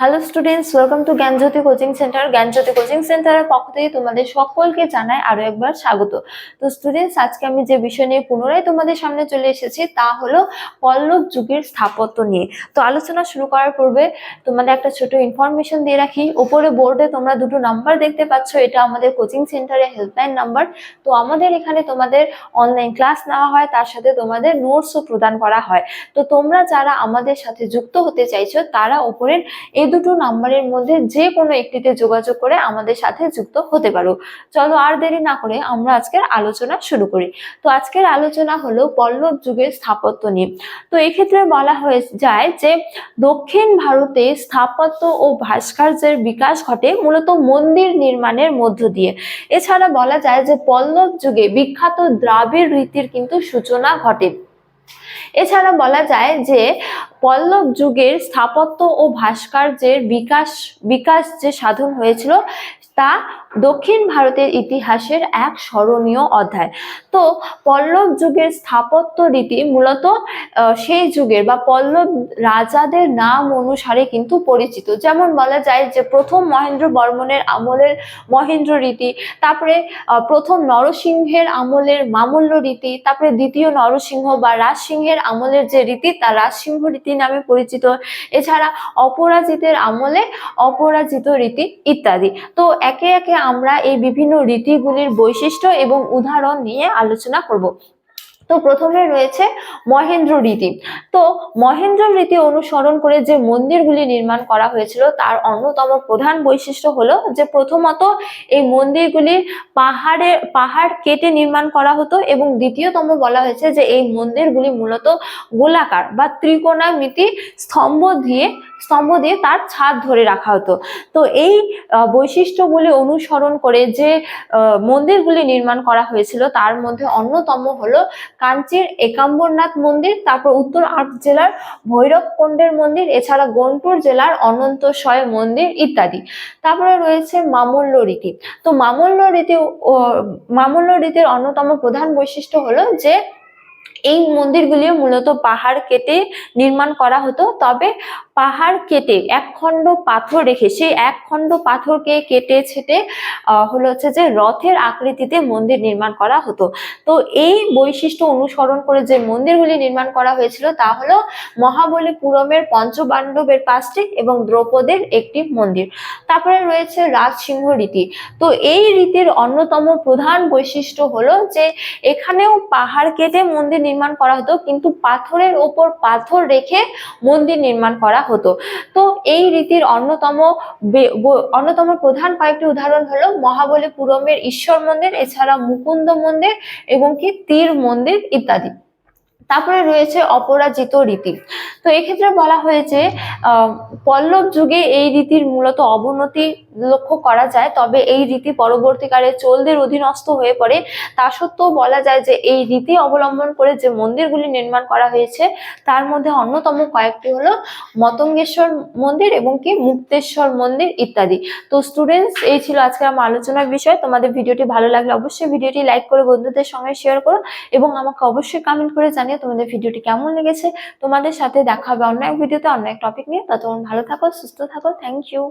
Hello students welcome to Gyanjyoti coaching centre Gyanjyoti coaching সেন্টারের পক্ষ থেকে তোমাদের সকলকে জানাই আরও একবার স্বাগত। তো স্টুডেন্টস আজকে আমি যে বিষয় নিয়ে পুনরায় তোমাদের সামনে চলে এসেছি তা হলো পল্লব যুগের স্থাপত্য নিয়ে। তো আলোচনা শুরু করার পূর্বে তোমাদের একটা ছোট ইনফরমেশন দিয়ে রাখি। ওপরে বোর্ডে তোমরা দুটো নাম্বার দেখতে পাচ্ছ, এটা আমাদের কোচিং সেন্টারের হেল্পলাইন নাম্বার তো আমাদের এখানে তোমাদের অনলাইন ক্লাস নেওয়া হয়, তার সাথে তোমাদের নোটসও প্রদান করা হয়। তো তোমরা যারা আমাদের সাথে যুক্ত হতে চাইছো, তারা ওপরের এই দুটো নাম্বারের মধ্যে যে কোনো একটিতে যোগাযোগ করে আমাদের সাথে যুক্ত হতে পারো। চলো আর দেরি না করে আমরা আজকের আলোচনা শুরু করি। তো আজকের আলোচনা হলো পল্লব যুগের স্থাপত্য নিয়ে। তো এক্ষেত্রে বলা হয়ে যায় যে, দক্ষিণ ভারতে স্থাপত্য ও ভাস্কর্যের বিকাশ ঘটে মূলত মন্দির নির্মাণের মধ্য দিয়ে। এছাড়া বলা যায় যে, পল্লব যুগে বিখ্যাত দ্রাবিড় রীতির কিন্তু সূচনা ঘটে। এছাড়া বলা যায় যে পল্লব যুগের স্থাপত্য ও ভাস্কর্যের বিকাশ বিকাশ যে সাধন হয়েছিল তা দক্ষিণ ভারতের ইতিহাসের এক স্মরণীয় অধ্যায়। তো পল্লব যুগের স্থাপত্য রীতি মূলত সেই যুগের বা পল্লব রাজাদের নাম অনুসারে কিন্তু পরিচিত। যেমন বলা যায় যে প্রথম মহেন্দ্র বর্মনের আমলের মহেন্দ্র রীতি, তারপরে প্রথম নরসিংহের আমলের মামল্য রীতি, তারপরে দ্বিতীয় নরসিংহ বা রাজসিংহের আমলের যে রীতি, তা রাজসিংহ রীতি নামে পরিচিত। এছাড়া অপরাজিতের আমলে অপরাজিত রীতি ইত্যাদি। তো একে একে আমরা এই বিভিন্ন রীতিগুলির বৈশিষ্ট্য এবং উদাহরণ নিয়ে আলোচনা করব। তো প্রথমে রয়েছে মহেন্দ্র রীতি। তো মহেন্দ্র রীতি অনুসরণ করে যে মন্দিরগুলি নির্মাণ করা হয়েছিল, তার অন্যতম প্রধান বৈশিষ্ট্য হলো যে প্রথমত এই মন্দিরগুলি পাহাড়ে, পাহাড় কেটে নির্মাণ করা হতো এবং দ্বিতীয়তম বলা হয়েছে যে এই মন্দিরগুলি মূলত গোলাকার বা ত্রিকোণামিতি স্তম্ভ দিয়ে স্তম্ভ দিয়ে তার ছাদ ধরে রাখা হতো। তো এই বৈশিষ্ট্যগুলি অনুসরণ করে যে মন্দিরগুলি নির্মাণ করা হয়েছিল, তার মধ্যে অন্যতম হলো কাঞ্চির একাম্বরনাথ মন্দির, তারপর উত্তর আট জেলার ভৈরবকুণ্ডের মন্দির, এছাড়া গন্টুর জেলার অনন্তশয় মন্দির ইত্যাদি। তারপরে রয়েছে মামল্য রীতি। তো মামল্য রীতি মামল্য রীতির অন্যতম প্রধান বৈশিষ্ট্য হলো যে, এই মন্দিরগুলিও মূলত পাহাড় কেটে নির্মাণ করা হতো। তবে পাহাড় কেটে এক খণ্ড পাথর রেখে, সেই এক খণ্ড পাথরকে কেটে ছেটে হলো হচ্ছে যে রথের আকৃতিতে মন্দির নির্মাণ করা হতো। তো এই বৈশিষ্ট্য অনুসরণ করে যে মন্দিরগুলি নির্মাণ করা হয়েছিল, তা হলো মহাবলীপুরমের পঞ্চপাণ্ডবের পাঁচটি এবং দ্রৌপদের একটি মন্দির। তারপরে রয়েছে রাজসিংহ রীতি। তো এই রীতির অন্যতম প্রধান বৈশিষ্ট্য হলো যে এখানেও পাহাড় কেটে মন্দির নির্মাণ করা হতো, কিন্তু পাথরের ওপর পাথর রেখে মন্দির নির্মাণ করা হতো। তো এই রীতির অন্যতম অন্যতম প্রধান কয়েকটি উদাহরণ হলো মহাবলীপুরমের ঈশ্বর মন্দির এছাড়া মুকুন্দ মন্দির এবং কি তীর মন্দির ইত্যাদি। তারপরে রয়েছে অপরাজিত রীতি। তো এক্ষেত্রে বলা হয়েছে পল্লব যুগে এই রীতির মূলত অবনতি লক্ষ্য করা যায়, তবে এই রীতি পরবর্তীকালে চোলদের অধীনস্থ হয়ে পড়ে। তা সত্ত্বেও বলা যায় যে এই রীতি অবলম্বন করে যে মন্দিরগুলি নির্মাণ করা হয়েছে, তার মধ্যে অন্যতম কয়েকটি হলো মতঙ্গেশ্বর মন্দির এবং কি মুক্তেশ্বর মন্দির ইত্যাদি। তো স্টুডেন্টস এই ছিল আজকে আমার আলোচনার বিষয়। তোমাদের ভিডিওটি ভালো লাগলে অবশ্যই ভিডিওটি লাইক করে বন্ধুদের সঙ্গে শেয়ার করো এবং আমাকে অবশ্যই কমেন্ট করে জানিও তোমাদের ভিডিওটি কেমন লেগেছে তোমাদের সাথে দেখা হবে অন্য এক ভিডিওতে, অন্য এক টপিক নিয়ে। ততক্ষণ ভালো থাকো, সুস্থ থাকো থ্যাংক ইউ